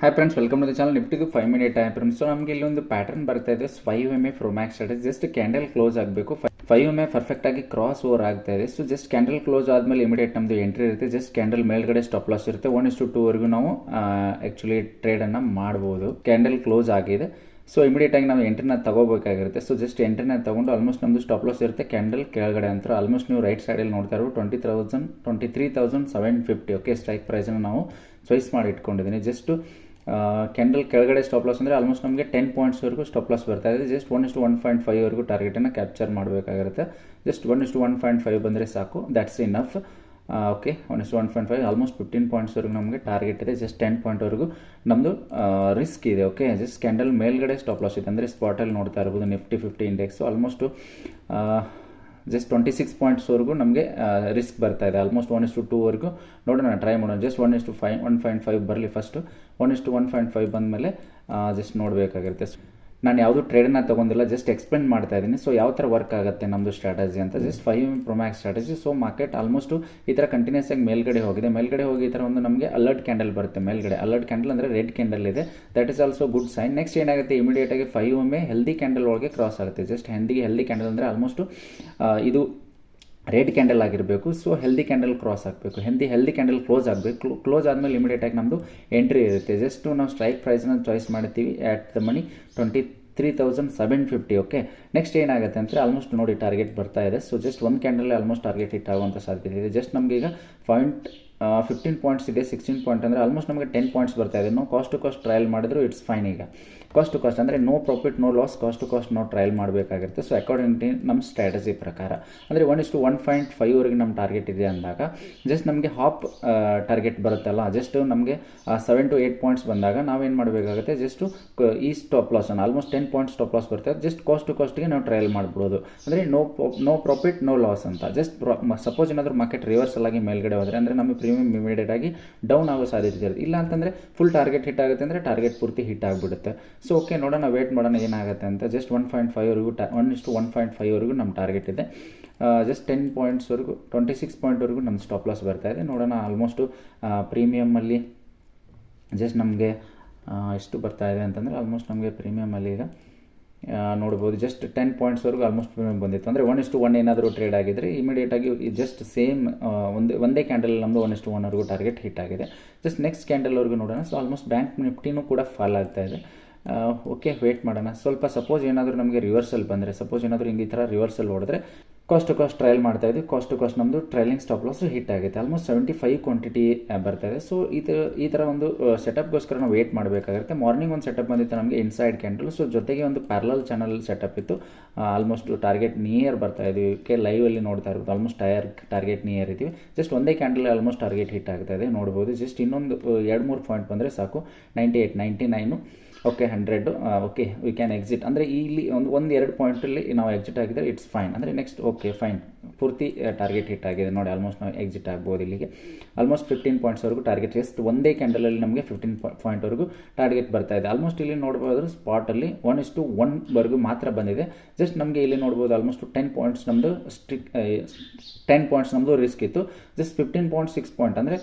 Hi friends welcome to the channel ನಿಫ್ಟಿದು five minute time friends so ನಮಗೆ ಒಂದು pattern ಬರ್ತಾ ಇದೆ. Five M A ಫ್ರೋಮ್ಯಾಕ್ಸ್ strategy just candle close ಆಗಬೇಕು. Five M A perfect ಆಗಿ cross over ಆಗ್ತಾ ಇದೆ. So just candle close ಆದಮೇಲೆ immediate ನಮ್ಮದು ಎಂಟ್ರಿ ಇರುತ್ತೆ. ಜಸ್ಟ್ ಕ್ಯಾಂಡಲ್ ಮೇಲ್ಗಡೆ ಸ್ಟಾಪ್ ಲಾಸ್ ಇರುತ್ತೆ. ಒನ್ ಇಸ್ ಟು ವರೆಗೂ ನಾವು ಆ್ಯಕ್ಚುಲಿ ಟ್ರೇಡನ್ನು ಮಾಡ್ಬೋದು. ಕ್ಯಾಂಡಲ್ ಕ್ಲೋಸ್ ಆಗಿದೆ. ಸೊ ಇಮಿಡಿಯೇಟ್ ಆಗಿ ನಾವು ಎಂಟ್ರಿನ ತಗೋಬೇಕಾಗಿರುತ್ತೆ. ಸೊ ಜಸ್ಟ್ ಎಂಟ್ರಿನ ತಗೊಂಡು ಆಲ್ಮೋಸ್ಟ್ ನಮ್ಮದು ಸ್ಟಾಪ್ ಲಾಸ್ ಇರುತ್ತೆ. ಕ್ಯಾಂಡಲ್ ಕೆಳಗಡೆ ಅಂತ ಆಲ್ಮೋಸ್ಟ್ ನೀವು ರೈಟ್ ಸೈಡಲ್ಲಿ ನೋಡ್ತಾ ಇರೋ twenty thousand twenty three thousand seven fifty okay strike ಪ್ರೈಸನ್ನು ನಾವು ಚಾಯ್ಸ್ ಮಾಡಿ ಇಟ್ಕೊಂಡಿದ್ದೀನಿ. ಜಸ್ಟ್ ಕ್ಯಾಂಡಲ್ ಕೆಳಗಡೆ ಸ್ಟಾಪ್ ಲಾಸ್ ಅಂದರೆ ಆಲ್ಮೋಸ್ಟ್ ನಮಗೆ ಟೆನ್ ಪಾಯಿಂಟ್ಸ್ವರೆಗೂ ಸ್ಟಾಪ್ ಲಾಸ್ ಬರ್ತಾ ಇದೆ. ಜಸ್ಟ್ ಒನ್ ಇಷ್ಟು ಒನ್ ಪಾಯಿಂಟ್ ಫೈವ್ವರೆಗೂ ಟಾರ್ಗೆಟನ್ನು ಕ್ಯಾಪ್ಚರ್ ಮಾಡಬೇಕಾಗಿರುತ್ತೆ. ಜಸ್ಟ್ ಒನ್ ಇಷ್ಟು ಒನ್ ಪಾಯಿಂಟ್ ಫೈವ್ ಬಂದರೆ ಸಾಕು. ದ್ಯಾಟ್ಸ್ ಇನಫ್ ಓಕೆ ಒನ್ ಇಷ್ಟು one point five almost fifteen ಪಾಯಿಂಟ್ಸ್ವರೆಗೂ ನಮಗೆ ಟಾರ್ಗೆಟ್ ಇದೆ. ಜಸ್ಟ್ ಟೆನ್ ಪಾಯಿಂಟ್ವರೆಗೂ ನಮ್ಮದು ರಿಸ್ಕ್ ಇದೆ ಓಕೆ ಜಸ್ಟ್ ಕ್ಯಾಂಡಲ್ ಮೇಲ್ಗಡೆ ಸ್ಟಾಪ್ ಲಾಸ್ ಇದೆ. ಅಂದರೆ ಸ್ಪಾಟಲ್ಲಿ ನೋಡ್ತಾ ಇರ್ಬೋದು Nifty fifty index almost just twenty six ಪಾಯಿಂಟ್ಸ್ವರೆಗೂ ನಮಗೆ ರಿಸ್ಕ್ ಬರ್ತಾ ಇದೆ. ಆಲ್ಮೋಸ್ಟ್ ಒನ್ ಇಸ್ಟು ಟೂವರೆಗೂ ನೋಡೋಣ ಟ್ರೈ ಮಾಡೋಣ. Just one is to five one point five ಬರಲಿ first one is to one point five ಬಂದಮೇಲೆ ಜಸ್ಟ್ ನೋಡಬೇಕಾಗಿರುತ್ತೆ. ನಾನು ಯಾವುದೂ ಟ್ರೇಡನ್ನ ತೊಗೊಂಡಿಲ್ಲ ಜಸ್ಟ್ ಎಕ್ಸ್ಪ್ಲೇನ್ ಮಾಡ್ತಾ ಇದ್ದೀನಿ. ಸೊ ಯಾವ ಥರ ವರ್ಕ್ ಆಗುತ್ತೆ ನಮ್ಮದು ಸ್ಟ್ರಾಟಜಿ ಅಂತ? Just five pro max strategy so market almost ಈ ಥರ ಕಂಟಿನ್ಯೂಸ್ ಆಗಿ ಮೇಲ್ಗಡೆ ಹೋಗಿದೆ. ಮೇಲ್ಗಡೆ ಹೋಗಿ ಈ ಥರ ಒಂದು ನಮಗೆ ಅಲರ್ಟ್ ಕ್ಯಾಂಡಲ್ ಬರುತ್ತೆ ಮೇಲ್ಗಡೆ. ಅಲರ್ಟ್ ಕ್ಯಾಂಡಲ್ ಅಂದರೆ ರೆಡ್ ಕ್ಯಾಂಡಲ್ ಇದೆ. That is also good sign next ಏನಾಗುತ್ತೆ? ಇಮಿಡಿಯೇಟಾಗಿ ಫೈವ್ ಒಮ್ಮೆ ಹೆಲ್ದಿ ಕ್ಯಾಂಡಲ್ ಒಳಗೆ ಕ್ರಾಸ್ ಆಗುತ್ತೆ. ಜಸ್ಟ್ ಹೆಂದಿಗೆ ಹೆಲ್ದಿ ಕ್ಯಾಂಡಲ್ ಅಂದರೆ ಆಲ್ಮೋಸ್ಟು ಇದು ರೆಡ್ ಕ್ಯಾಂಡಲ್ ಆಗಿರಬೇಕು. ಸೊ ಹೆಲ್ದಿ ಕ್ಯಾಂಡಲ್ ಕ್ರಾಸ್ ಆಗಬೇಕು. ಹೆಲ್ದಿ ಹೆಲ್ದಿ ಕ್ಯಾಂಡಲ್ ಕ್ಲೋಸ್ ಆಗಬೇಕು. ಕ್ಲೋಸ್ ಆದಮೇಲೆ ಇಮಿಡಿಯೇಟಾಗಿ ನಮ್ಮದು ಎಂಟ್ರಿ ಇರುತ್ತೆ. ಜಸ್ಟ್ ನಾವು ಸ್ಟ್ರೈಕ್ ಪ್ರೈಸ್ನ ಚಾಯ್ಸ್ ಮಾಡ್ತೀವಿ. At the money twenty three thousand seven fifty okay next ಏನಾಗುತ್ತೆ ಅಂದರೆ ಆಲ್ಮೋಸ್ಟ್ ನೋಡಿ ಟಾರ್ಗೆಟ್ ಬರ್ತಾ ಇದೆ. ಸೊ ಜಸ್ಟ್ ಒಂದು ಕ್ಯಾಂಡಲ್ಲೇ ಆಲ್ಮೋಸ್ಟ್ ಟಾರ್ಗೆಟ್ ಹಿಟ್ ಆಗುವಂಥ ಸಾಧ್ಯತೆ ಇದೆ. ಜಸ್ಟ್ ನಮಗೀಗ ಪಾಯಿಂಟ್ ಫಿಫ್ಟೀನ್ ಪಾಯಿಂಟ್ಸ್ ಇದೆ ಸಿಕ್ಸ್ಟೀನ್ ಪಾಯಿಂಟ್ ಅಂದರೆ ಆಲ್ಮೋಸ್ಟ್ ನಮಗೆ ಟೆನ್ ಪಾಯಿಂಟ್ಸ್ ಬರ್ತಾ ಇದೆ. ನಾವು ಕಾಸ್ಟ್ ಟು ಕಾಸ್ಟ್ ಟ್ರಯಲ್ ಮಾಡಿದ್ರು ಇಟ್ಸ್ ಫೈನ್ ಈಗ. ಕಾಸ್ಟ್ ಟು ಕಾಸ್ಟ್ ಅಂದರೆ no profit no loss cost to cost ನಾವು ಟ್ರಯಲ್ ಮಾಡಬೇಕಾಗಿರುತ್ತೆ. ಸೊ ಅಕಾರ್ಡಿಂಗ್ ಟು ನಮ್ಮ ಸ್ಟ್ರಾಟಜಿ ಪ್ರಕಾರ. ಅಂದರೆ ಒನ್ ಇಷ್ಟು ಒನ್ ಪಾಯಿಂಟ್ ಫೈವ್ವರೆಗೆ ನಮ್ಮ ಟಾರ್ಗೆಟ್ ಇದೆ ಅಂದಾಗ ಜಸ್ಟ್ ನಮಗೆ ಹಾಪ್ ಟಾರ್ಗೆಟ್ ಬರುತ್ತಲ್ಲ ಜಸ್ಟ್ ನಮಗೆ ಸೆವೆನ್ ಟು ಏಯ್ಟ್ ಪಾಯಿಂಟ್ಸ್ ಬಂದಾಗ ನಾವೇನು ಮಾಡಬೇಕಾಗುತ್ತೆ? ಜಸ್ಟು ಈ stop ಲಾಸನ್ನು almost ten point stop loss ಬರ್ತದೆ. ಜಸ್ಟ್ ಕಾಸ್ಟ್ ಟು ಕಾಸ್ಟ್ಗೆ ನಾವು ಟ್ರಯಲ್ ಮಾಡ್ಬಿಡೋದು. ಅಂದರೆ no no profit no loss ಅಂತ. ಜಸ್ಟ್ ಸಪೋಸ್ ಏನಾದರೂ ಮಾರ್ಕೆಟ್ ರಿವರ್ಸಲ್ ಆಗಿ ಮೇಲ್ಗಡೆ ಹೋದರೆ, ಅಂದರೆ ನಮಗೆ ಪ್ರೀಮಿಯಂ ಇಮಿಡಿಯೇಟ್ ಆಗಿ ಡೌನ್ ಆಗೋ ಸಾಧ್ಯತೆ ಇರುತ್ತೆ. ಇಲ್ಲ ಅಂತಂದರೆ ಫುಲ್ ಟಾರ್ಗೆಟ್ ಹಿಟ್ ಆಗುತ್ತೆ ಅಂದರೆ ಟಾರ್ಗೆಟ್ ಪೂರ್ತಿ ಹಿಟ್ ಆಗಿಬಿಡುತ್ತೆ. ಸೊ ಓಕೆ ನೋಡೋಣ ವೇಟ್ ಮಾಡೋಣ ಏನಾಗುತ್ತೆ ಅಂತ. ಜಸ್ಟ್ ಒನ್ ಪಾಯಿಂಟ್ ಫೈವ್ವರೆಗೂ ಟಾ ಒನ್ ಇಷ್ಟು ಒನ್ ಪಾಯಿಂಟ್ ಫೈವ್ವರೆಗೂ ನಮ್ಮ ಟಾರ್ಗೆಟ್ ಇದೆ. ಜಸ್ಟ್ ಟೆನ್ ಪಾಯಿಂಟ್ಸ್ವರೆಗೂ ಟ್ವೆಂಟಿ ಸಿಕ್ಸ್ ಪಾಯಿಂಟ್ವರೆಗೂ ನಮ್ಮ ಸ್ಟಾಪ್ ಲಾಸ್ ಬರ್ತಾ ಇದೆ. ನೋಡೋಣ ಆಲ್ಮೋಸ್ಟು ಪ್ರೀಮಿಯಮಲ್ಲಿ ಜಸ್ಟ್ ನಮಗೆ ಎಷ್ಟು ಬರ್ತಾ ಇದೆ ಅಂತಂದರೆ ಆಲ್ಮೋಸ್ಟ್ ನಮಗೆ ಪ್ರೀಮಿಯಮಲ್ಲಿ ಈಗ ನೋಡ್ಬೋದು. ಜಸ್ಟ್ ಟೆನ್ ಪಾಯಿಂಟ್ಸ್ವರೆಗೂ ಆಲ್ಮೋಸ್ಟ್ ಬಂದಿತ್ತು. ಅಂದರೆ ಒನ್ ಇಷ್ಟು ಒನ್ ಏನಾದರೂ ಟ್ರೇಡ್ ಆಗಿದ್ರೆ ಇಮಿಡಿಯೇಟಾಗಿ ಜಸ್ಟ್ ಸೇಮ್ ಒಂದು, ಒಂದೇ ಕ್ಯಾಂಡಲ್ ನಮ್ಮದು ಒನ್ ಇಷ್ಟು ಒನ್ವರೆಗೂ ಟಾರ್ಗೆಟ್ ಹಿಟ್ ಆಗಿದೆ. ಜಸ್ಟ್ ನೆಕ್ಸ್ಟ್ ಕ್ಯಾಂಡಲ್ವರೆಗೂ ನೋಡೋಣ. ಸೊ ಆಲ್ಮೋಸ್ಟ್ ಬ್ಯಾಂಕ್ ನಿಫ್ಟಿನೂ ಕೂಡ ಫಾಲ್ ಆಗ್ತಾ ಇದೆ. ಓಕೆ ವೇಟ್ ಮಾಡೋಣ. ಸ್ವಲ್ಪ ಸಪೋಸ್ ಏನಾದರೂ ನಮಗೆ ರಿವರ್ಸಲ್ ಬಂದರೆ ಸಪೋಸ್ ಏನಾದರೂ ಹಿಂಗೆ ಈ ಥರ ರಿವರ್ಸಲ್ ಹೊಡೆದ್ರೆ ಕಾಸ್ಟ್ ಟು ಕಾಸ್ಟ್ ಟ್ರಯಲ್ ಮಾಡ್ತಾ ಇದ್ವಿ. ಕಾಸ್ಟ್ ಟು ಕಾಸ್ಟ್ ನಮ್ಮದು ಟ್ರೈಲಿಂಗ್ ಸ್ಟಾಪ್ ಲಾಸ್ ಹಿಟ್ ಆಗುತ್ತೆ ಆಲ್ಮೋಸ್ಟ್ ಸೆವೆಂಟಿ ಫೈವ್ ಕ್ವಾಂಟಿಟಿ ಬರ್ತಾ ಇದೆ. ಸೊ ಈ ಥರ ಈ ಥರ ಒಂದು ಸೆಟಪ್ಗೋಸ್ಕರ ನಾವು ವೇಟ್ ಮಾಡಬೇಕಾಗುತ್ತೆ. ಮಾರ್ನಿಂಗ್ ಒಂದು ಸೆಟಪ್ ಬಂದಿತ್ತು ನಮಗೆ ಇನ್ಸೈಡ್ ಕ್ಯಾಂಡಲ್ ಸೊ ಜೊತೆಗೆ ಒಂದು ಪ್ಯಾರಲಲ್ ಚಾನಲ್ ಸೆಟಪ್ ಇತ್ತು. ಆಲ್ಮೋಸ್ಟ್ ಟಾರ್ಗೆಟ್ ನಿಯರ್ ಬರ್ತಾ ಇದ್ವಿ. ಕೆ ಲೈವಲ್ಲಿ ನೋಡ್ತಾ ಇರ್ಬೋದು. ಆಲ್ಮೋಸ್ಟ್ ಟಯರ್ ಟಾರ್ಗೆಟ್ ನಿಯರ್ ಇದ್ದೀವಿ ಜಸ್ಟ್ ಒಂದೇ ಕ್ಯಾಂಡಲ್ ಆಲ್ಮೋಸ್ಟ್ ಟಾರ್ಗೆಟ್ ಹಿಟ್ ಆಗ್ತಾ ಇದೆ. ನೋಡ್ಬೋದು. ಜಸ್ಟ್ ಇನ್ನೊಂದು ಎರಡು ಮೂರು ಪಾಯಿಂಟ್ ಬಂದರೆ ಸಾಕು. Ninety eight ninety nine okay hundred okay we can exit ಅಂದರೆ ಇಲ್ಲಿ ಒಂದು ಒಂದು, ಎರಡು ಪಾಯಿಂಟಲ್ಲಿ ನಾವು ಎಕ್ಸಿಟ್ ಆಗಿದ್ದರೆ ಇಟ್ಸ್ ಫೈನ್ ಅಂದರೆ ನೆಕ್ಸ್ಟ್ ಓಕೆ ಫೈನ್ ಪೂರ್ತಿ ಟಾರ್ಗೆಟ್ ಹಿಟ್ ಆಗಿದೆ. ನೋಡಿ ಆಲ್ಮೋಸ್ಟ್ ನಾವು ಎಕ್ಸಿಟ್ ಆಗ್ಬೋದು ಇಲ್ಲಿಗೆ. ಆಲ್ಮೋಸ್ಟ್ ಫಿಫ್ಟೀನ್ ಪಾಯಿಂಟ್ಸ್ವರೆಗೂ ಟಾರ್ಗೆಟ್ ಎಷ್ಟು ಒಂದೇ ಕ್ಯಾಂಡಲಲ್ಲಿ ನಮಗೆ ಫಿಫ್ಟೀನ್ ಪಾಯಿಂಟ್ವರೆಗೂ ಟಾರ್ಗೆಟ್ ಬರ್ತಾ ಇದೆ. ಆಲ್ಮೋಸ್ಟ್ ಇಲ್ಲಿ ನೋಡ್ಬೋದು ಸ್ಪಾಟಲ್ಲಿ ಒನ್ ಇಸ್ ಟು ಒನ್ವರೆಗೂ ಮಾತ್ರ ಬಂದಿದೆ. ಜಸ್ಟ್ ನಮಗೆ ಇಲ್ಲಿ ನೋಡ್ಬೋದು ಆಲ್ಮೋಸ್ಟ್ ಟೆನ್ ಪಾಯಿಂಟ್ಸ್ ನಮ್ಮದು ಸ್ಟ್ರಿಕ್ ಟೆನ್ ಪಾಯಿಂಟ್ಸ್ ನಮ್ಮದು ರಿಸ್ಕ್ ಇತ್ತು. Just fifteen point six point ಅಂದರೆ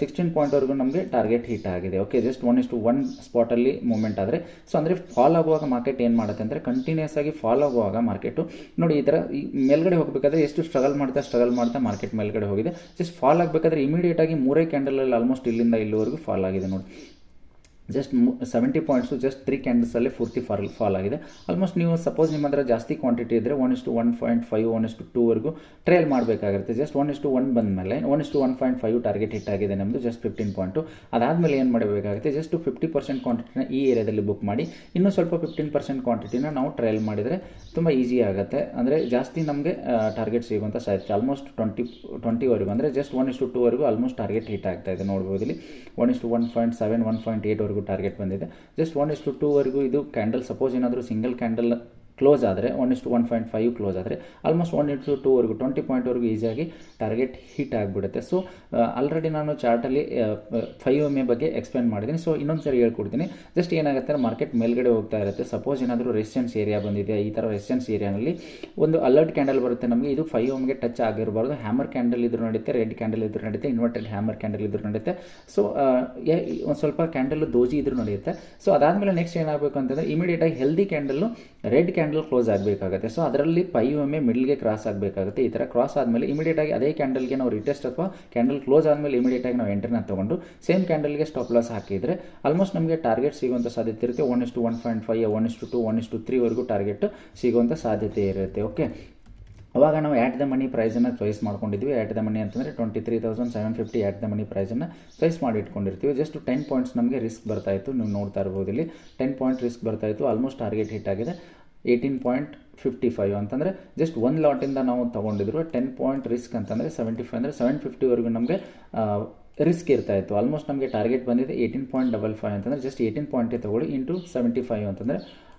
ಸಿಕ್ಸ್ಟೀನ್ ಪಾಯಿಂಟ್ವರೆಗೂ ನಮಗೆ ಟಾರ್ಗೆಟ್ ಹಿಟ್ ಆಗಿದೆ. Okay just one is to one ಸ್ಪಾಟಲ್ಲಿ moment ಆದರೆ. ಸೊ ಅಂದರೆ ಫಾಲ್ ಆಗುವಾಗ ಮಾರ್ಕೆಟ್ ಏನು ಮಾಡುತ್ತೆ ಅಂದರೆ ಕಂಟಿನ್ಯೂಸ್ ಆಗಿ ಫಾಲ್ ಆಗುವಾಗ ಮಾರ್ಕೆಟು ನೋಡಿ, ಈ ಥರ ಈ ಮೇಲ್ಗಡೆ ಹೋಗಬೇಕಾದ್ರೆ ಎಷ್ಟು ಸ್ಟ್ರಗಲ್ ಮಾಡ್ತಾ ಸ್ಟ್ರಗಲ್ ಮಾಡ್ತಾ ಮಾರ್ಕೆಟ್ ಮೇಲ್ಗಡೆ ಹೋಗಿದೆ. ಜಸ್ಟ್ ಫಾಲ್ ಆಗಬೇಕಾದ್ರೆ ಇಮಿಡಿಯೇಟಾಗಿ ಮೂರೇ ಕ್ಯಾಂಡಲಲ್ಲಿ ಆಲ್ಮೋಸ್ಟ್ ಇಲ್ಲಿಂದ ಇಲ್ಲಿವರೆಗೂ ಫಾಲ್ ಆಗಿದೆ ನೋಡಿ. Just seventy points just three ಕ್ಯಾಂಡಲ್ಸಲ್ಲಿ ಪೂರ್ತಿ ಫಾಲ್ ಫಾಲ್ ಆಗಿದೆ ಆಲ್ಮೋಸ್ಟ್ ನೀವು ಸಪೋಸ್ ನಿಮ್ಮ ಹತ್ರ ಜಾಸ್ತಿ ಕ್ವಾಂಟಿಟಿ ಇದ್ದರೆ ಒನ್ ಇಷ್ಟು ಒನ್ ಪಾಯಿಂಟ್ ಫೈವ್ ಒನ್ ಇಷ್ಟು ಟೂವರೆಗೂ ಟ್ರೇಲ್ ಮಾಡಬೇಕಾಗಿರುತ್ತೆ ಜಸ್ಟ್ ಒನ್ ಇಷ್ಟು ಒನ್ ಬಂದ ಮೇಲೆ one is to one point five target hit ಆಗಿದೆ ನಮ್ಮದು ಜಸ್ಟ್ ಫಿಫ್ಟೀನ್ ಪಾಯಿಂಟು ಅದಾದಮೇಲೆ ಏನು ಮಾಡಬೇಕಾಗುತ್ತೆ? ಜಸ್ಟ್ ಫಿಫ್ಟಿ ಪರ್ಸೆಂಟ್ ಕ್ವಾಂಟಿಟಿನ ಈ ಏರಿಯಾದಲ್ಲಿ ಬುಕ್ ಮಾಡಿ, ಇನ್ನೂ ಸ್ವಲ್ಪ ಫಿಫ್ಟೀನ್ ಪರ್ಸೆಂಟ್ ಕ್ವಾಂಟಿಟಿನ ನಾವು ಟ್ರಯಲ್ ಮಾಡಿದರೆ ತುಂಬ ಈಸಿ ಆಗುತ್ತೆ. ಅಂದರೆ ಜಾಸ್ತಿ ನಮಗೆ ಟಾರ್ಗೆಟ್ ಸಿಗುವಂಥ ಸಾಧ್ಯತೆ. ಆಲ್ಮೋಸ್ಟ್ ಟ್ವೆಂಟಿ ಟ್ವೆಂಟಿವರೆಗೂ ಅಂದರೆ ಜಸ್ಟ್ ಒನ್ ಇಷ್ಟು ಟೂವರೆಗೂ ಆಲ್ಮೋಸ್ಟ್ ಟಾರ್ಗೆಟ್ ಹಿಟ್ ಆಗ್ತಾ ಇದೆ ನೋಡ್ಬೋದು ಇಲ್ಲಿ. One is to one point seven one point target ಬಂದಿದೆ. ಜಸ್ಟ್ ಒನ್ ಇಸ್ಟು ಟೂವರೆಗೂ ಇದು ಕ್ಯಾಂಡಲ್ ಸಪೋಸ್ ಏನಾದರೂ ಸಿಂಗಲ್ ಕ್ಯಾಂಡಲ್ ಕ್ಲೋಸ್ ಆದರೆ one is to one point five close ಆದರೆ ಆಲ್ಮೋಸ್ಟ್ ಒನ್ ಇಟ್ಟು ಟೂವರೆಗೂ ಟ್ವೆಂಟಿ ಪಾಯಿಂಟ್ವರೆಗೂ ಈಸಿಯಾಗಿ ಟಾರ್ಗೆಟ್ ಹಿಟ್ ಆಗಿಬಿಡುತ್ತೆ. ಸೊ ಆಲ್ರೆಡಿ ನಾನು ಚಾರ್ಟಲ್ಲಿ ಫೈವ್ ಎಂ ಎ ಬಗ್ಗೆ ಎಕ್ಸ್ಪ್ಲೇನ್ ಮಾಡಿದ್ದೀನಿ. ಸೊ ಇನ್ನೊಂದು ಸರಿ ಹೇಳ್ಕೊಡ್ತೀನಿ. ಜಸ್ಟ್ ಏನಾಗುತ್ತೆ ಮಾರ್ಕೆಟ್ ಮೇಲ್ಗಡೆ ಹೋಗ್ತಾ ಇರುತ್ತೆ. ಸಪೋಸ್ ಏನಾದರೂ ರೆಸಿಸ್ಟೆನ್ಸ್ ಏರಿಯಾ ಬಂದಿದೆ ಈ ಥರ ರೆಸಿಸ್ಟೆನ್ಸ್ ಏರಿಯಾನಲ್ಲಿ ಒಂದು ಅಲರ್ಟ್ ಕ್ಯಾಂಡಲ್ ಬರುತ್ತೆ ನಮಗೆ. ಇದು ಫೈವ್ ಎಮ್ಗೆ ಟಚ್ ಆಗಿರಬಾರ್ದು. ಹ್ಯಾಮರ್ ಕ್ಯಾಂಡಲ್ ಇದ್ರೂ ನಡೆಯುತ್ತೆ ರೆಡ್ ಕ್ಯಾಂಡಲ್ ಇದ್ರೂ ನಡೆಯುತ್ತೆ ಇನ್ವರ್ಟೆಡ್ ಹ್ಯಾಮರ್ ಕ್ಯಾಂಡಲ್ ಇದ್ರೂ ನಡೆಯುತ್ತೆ ಸೊ ಒಂದು ಸ್ವಲ್ಪ ಕ್ಯಾಂಡಲ್ ದೋಜಿ ಇದ್ರೂ ನಡೆಯುತ್ತೆ ಸೊ ಅದಾದಮೇಲೆ ನೆಕ್ಸ್ಟ್ ಏನಾಗಬೇಕು ಅಂತಂದರೆ ಇಮಿಡಿಯೇಟಾಗಿ healthy candle red candle close ಆಗಬೇಕಾಗುತ್ತೆ. So ಅದರಲ್ಲಿ ಎಂ ಎ ಮಿಡ್ಲ್ಗೆ ಕ್ರಾಸ್ ಆಗಬೇಕಾಗುತ್ತೆ. ಈ ಥರ ಕ್ರಾಸ್ ಆದಮೇಲೆ ಇಮಿಡಿಯೇಟಾಗಿ ಅದೇ ಕ್ಯಾಂಡಲ್ಗೆ ನಾವು ರಿಟೆಸ್ಟ್ ಅಥವಾ ಕ್ಯಾಂಡಲ್ ಕ್ಲೋಸ್ ಆದಮೇಲೆ ಇಮಿಡಿಯೇಟಾಗಿ ನಾವು ಎಂಟ್ರಿನ ತೊಗೊಂಡು ಸೇಮ್ ಕ್ಯಾಂಡಲ್ಗೆ ಸ್ಟಾಪ್ ಲಾಸ್ ಹಾಕಿದರೆ ಆಲ್ಮೋಸ್ಟ್ ನಮಗೆ ಟಾರ್ಗೆಟ್ ಸಿಗುವಂಥ ಸಾಧ್ಯತೆ ಇರುತ್ತೆ. ಒನ್ ಇಷ್ಟು ಒನ್ ಪಾಯಿಂಟ್ ಫೈವ್ ಒನ್ ಇಷ್ಟು ಟು ಒನ್ ಇಷ್ಟು ತ್ರೀವರೆಗೂ ಟಾರ್ಗೆಟ್ ಸಿಗುವಂಥ ಸಾಧ್ಯತೆ ಇರುತ್ತೆ. ಓಕೆ ಅವಾಗ ನಾವು ಆ್ಯಟ್ ದ ಮನಿ ಪ್ರೈಸನ್ನು ಚಾಯ್ಸ್ ಮಾಡ್ಕೊಂಡಿದ್ವಿ. ಆ್ಯಟ್ ದ ಮನಿ ಅಂತಂದರೆ twenty three thousand seven fifty at the money ಪ್ರೈಸನ್ನು choice ಮಾಡಿ ಇಟ್ಕೊಂಡಿರ್ತೀವಿ. ಜಸ್ಟ್ ಟೆನ್ ಪಾಯಿಂಟ್ಸ್ ನಮಗೆ ರಿಸ್ಕ್ ಬರ್ತಾಯಿತ್ತು ನೀವು ನೋಡ್ತಾ ಇರ್ಬೋದು ಇಲ್ಲಿ. ಟೆನ್ ಪಾಯಿಂಟ್ ರಿಸ್ಕ್ ಬರ್ತಾಯಿತ್ತು ಆಲ್ಮೋಸ್ಟ್ ಟಾರ್ಗೆಟ್ ಹಿಟ್ ಆಗಿದೆ. ಏಯ್ಟೀನ್ ಪಾಯಿಂಟ್ ಫಿಫ್ಟಿ ಫೈವ್ ಅಂತಂದರೆ ಜಸ್ಟ್ ಒಂದು ಲಾಟಿಂದ ನಾವು ತೊಗೊಂಡಿದ್ರು ಟೆನ್ ಪಾಯಿಂಟ್ ರಿಸ್ಕ್ ಅಂತಂದರೆ ಸೆವೆಂಟಿ ಫೈವ್ ಅಂದರೆ ಸೆವೆನ್ ಫಿಫ್ಟಿವರೆಗೂ ನಮಗೆ ರಿಸ್ಕ್ ಇರ್ತಾ ಇತ್ತು. ಆಲ್ಮೋಸ್ಟ್ ನಮಗೆ ಟಾರ್ಗೆಟ್ ಬಂದಿದೆ ಏಯ್ಟೀನ್ ಪಾಯಿಂಟ್ ಡಬಲ್ ಫೈವ್ ಅಂತಂದರೆ ಜಸ್ಟ್ ಏಯ್ಟೀನ್ ಪಾಯಿಂಟೇ ತೊಗೊಳ್ಳಿ ಇಂಟು ಸೆವೆಂಟಿ ಫೈವ್ ಅಂತಂದರೆ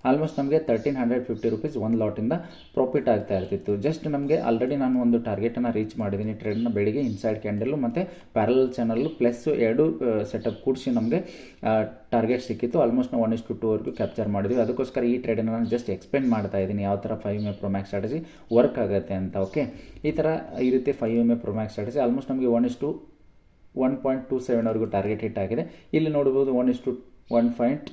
ಆಲ್ಮೋಸ್ಟ್ ನಮಗೆ ತರ್ಟೀನ್ ಹಂಡ್ರೆಡ್ ಫಿಫ್ಟಿ ರುಪೀಸ್ ಒಂದು ಲಾಟಿಂದ ಪ್ರಾಫಿಟ್ ಆಗ್ತಾ ಇರ್ತಿತ್ತು. ಜಸ್ಟ್ ನಮಗೆ ಆಲ್ರೆಡಿ ನಾನು ಒಂದು ಟಾರ್ಗೆಟನ್ನು ರೀಚ್ ಮಾಡಿದ್ದೀನಿ ಟ್ರೇಡನ್ನ ಬೆಳಿಗ್ಗೆ ಇನ್ಸೈಡ್ ಕ್ಯಾಂಡಲ್ಲು ಮತ್ತು ಪ್ಯಾರಲ್ ಚಾನಲ್ಲು ಪ್ಲಸ್ ಎರಡು ಸೆಟಪ್ ಕೂಡಿಸಿ ನಮಗೆ ಟಾರ್ಗೆಟ್ ಸಿಕ್ಕಿತ್ತು. ಆಲ್ಮೋಸ್ಟ್ ನಾವು ಒನ್ ಇಷ್ಟು ಟೂವರೆಗೂ ಕ್ಯಾಪ್ಚರ್ ಮಾಡಿದ್ವಿ. ಅದಕ್ಕೋಸ್ಕರ ಈ ಟ್ರೇಡನ್ನು ನಾನು ಜಸ್ಟ್ ಎಕ್ಸ್ಪ್ಲೇನ್ ಮಾಡ್ತಾ ಇದ್ದೀನಿ ಯಾವ ಥರ five M A pro max strategy work ಆಗುತ್ತೆ ಅಂತ ಓಕೆ ಈ ಥರ ಈ ರೀತಿ five M A pro max strategy almost ನಮಗೆ one is to one point two ಸೆವೆನ್ವರೆಗೂ target hit ಆಗಿದೆ. ಇಲ್ಲಿ ನೋಡ್ಬೋದು one is to one point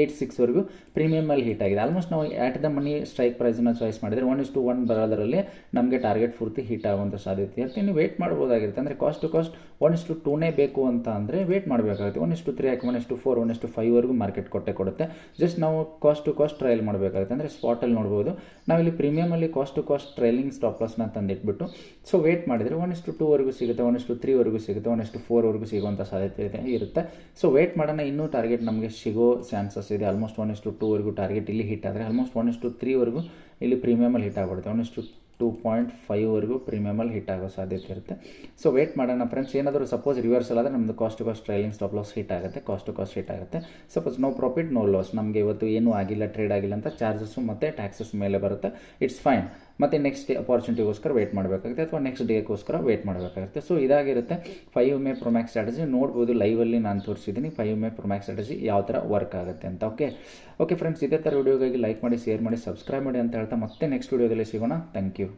eight ಸಿಕ್ಸ್ವರೆಗೂ ಪ್ರೀಮಿಯಮಲ್ಲಿ ಹಿಟ್ ಆಗಿದೆ. ಆಲ್ಮೋಸ್ಟ್ ನಾವು ಆ್ಯಟ್ ದ ಮನಿ ಸ್ಟ್ರೈಕ್ ಪ್ರೈಸನ್ನ ಚಾಯ್ಸ್ ಮಾಡಿದರೆ ಒನ್ ಇಸ್ ಟು ಒನ್ ಬರೋದರಲ್ಲಿ ನಮಗೆ ಟಾರ್ಗೆಟ್ ಪೂರ್ತಿ ಹಿಟ್ ಆಗುವಂಥ ಸಾಧ್ಯತೆ ಇರುತ್ತೆ. ನೀವು ವೇಟ್ ಮಾಡ್ಬೋದಾಗಿರುತ್ತೆ. ಅಂದರೆ cost to cost one is to ಟೂನೇ ಬೇಕು ಅಂತ ಅಂದರೆ ವೇಟ್ ಮಾಡಬೇಕಾಗುತ್ತೆ. ಒನ್ ಇಷ್ಟು ತ್ರೀ ಯಾಕೆ ಒನ್ ಇಷ್ಟು ಫೋರ್ ಒನ್ ಇಷ್ಟು ಫೈವ್ವರೆಗೂ ಮಾರ್ಕೆಟ್ ಕೊಟ್ಟೆ ಕೊಡುತ್ತೆ. ಜಸ್ಟ್ ನಾವು ಕಾಸ್ಟ್ ಟು ಕಾಸ್ಟ್ ಟ್ರಯಲ್ ಮಾಡಬೇಕಾಗುತ್ತೆ. ಅಂದರೆ ಸ್ಪಾಟಲ್ಲಿ ನೋಡ್ಬೋದು. ನಾವಿಲ್ಲಿ ಪ್ರೀಮಿಯಮಲ್ಲಿ cost to cost trailing stop ಲಾಸ್ನ ತಂದಿಟ್ಬಿಟ್ಟು ಸೊ ವೇಟ್ ಮಾಡಿದರೆ ಒನ್ ಇಷ್ಟು ಟೂವರೆಗೂ ಸಿಗುತ್ತೆ ಒನ್ ಇಷ್ಟು ತ್ರೀವರೆಗೂ ಸಿಗುತ್ತೆ ಒನ್ ಇಷ್ಟು ಫೋರ್ವರೆಗೂ ಸಿಗುವಂಥ ಸಾಧ್ಯತೆ ಇರುತ್ತೆ. ಸೊ ವೇಟ್ ಮಾಡೋಣ. ಇನ್ನೂ ಟಾರ್ಗೆಟ್ ನಮಗೆ ಸಿಗೋ ಚಾನ್ಸಸ್ ಇದೆ. ಆಲ್ಮೋಸ್ಟ್ ಒನ್ ಇಷ್ಟು ಟೂವರೆಗೂ ಟಾರ್ಗೆಟ್ ಇಲ್ಲಿ ಹಿಟ್ ಆದರೆ ಆಲ್ಮೋಸ್ಟ್ ಒನ್ ಇಷ್ಟು ತ್ರೀವರೆಗೂ ಇಲ್ಲಿ ಪ್ರೀಮಿಯಮಲ್ಲಿ ಹಿಟ್ ಆಗಿಬಿಡುತ್ತೆ. One is to two point ಫೈವ್ವರೆಗೂ ಪ್ರೀಮಿಯಮಲ್ಲಿ ಹಿಟ್ ಆಗೋ ಸಾಧ್ಯತೆ ಇರುತ್ತೆ. ಸೊ ವೇಟ್ ಮಾಡೋಣ ಫ್ರೆಂಡ್ಸ್ ಏನಾದರೂ ಸಪೋಸ್ ರಿವರ್ಸಲ್ ಆದರೆ ನಮ್ಮದು cost to cost trailing stop loss hit ಆಗುತ್ತೆ. ಕಾಸ್ಟ್ ಟು ಕಾಸ್ಟ್ ಹಿಟ್ ಆಗುತ್ತೆ. Suppose no profit no loss ನಮಗೆ ಇವತ್ತು ಏನೂ ಆಗಿಲ್ಲ ಟ್ರೇಡ್ ಆಗಿಲ್ಲ ಅಂತ ಚಾರ್ಜಸ್ಸು ಮತ್ತು ಟ್ಯಾಕ್ಸಸ್ ಮೇಲೆ ಬರುತ್ತೆ. ಇಟ್ಸ್ ಫೈನ್ ಮತ್ತು ನೆಕ್ಸ್ಟ್ ಡೇ ಅಪಾರ್ಚುನಿಟಿಗೋಸ್ಕರ ವೇಟ್ ಮಾಡಬೇಕಾಗುತ್ತೆ ಅಥವಾ ನೆಕ್ಸ್ಟ್ ಡೇಗೋಸ್ಕರ ವೇಟ್ ಮಾಡಬೇಕಾಗುತ್ತೆ. ಸೊ ಇದಾಗಿರುತ್ತೆ. ಫೈವ್ ಮೇ ಪ್ರೊಮ್ಯಾಕ್ಸ್ ಸ್ಟ್ರಾಟಜಿ ನೋಡ್ಬೋದು. ಲೈವಲ್ಲಿ ನಾನು ತೋರಿಸಿದ್ದೀನಿ. ಫೈವ್ ಮೇ ಪ್ರೊಮ್ಯಾಕ್ಸ್ ಸ್ಟ್ರಾಟಜಿ ಯಾವ ಥರ ವರ್ಕ್ ಆಗುತ್ತೆ ಅಂತ. ಓಕೆ ಓಕೆ ಫ್ರೆಂಡ್ಸ್ ಇದೇ ಥರ ವಿಡಿಯೋಗಾಗಿ ಲೈಕ್ ಮಾಡಿ ಶೇರ್ ಮಾಡಿ ಸಬ್ಸ್ಕ್ರೈಬ್ ಮಾಡಿ ಅಂತ ಹೇಳ್ತಾ ಮತ್ತೆ ನೆಕ್ಸ್ಟ್ ವಿಡಿಯೋದಲ್ಲಿ ಸಿಗೋಣ. Thank you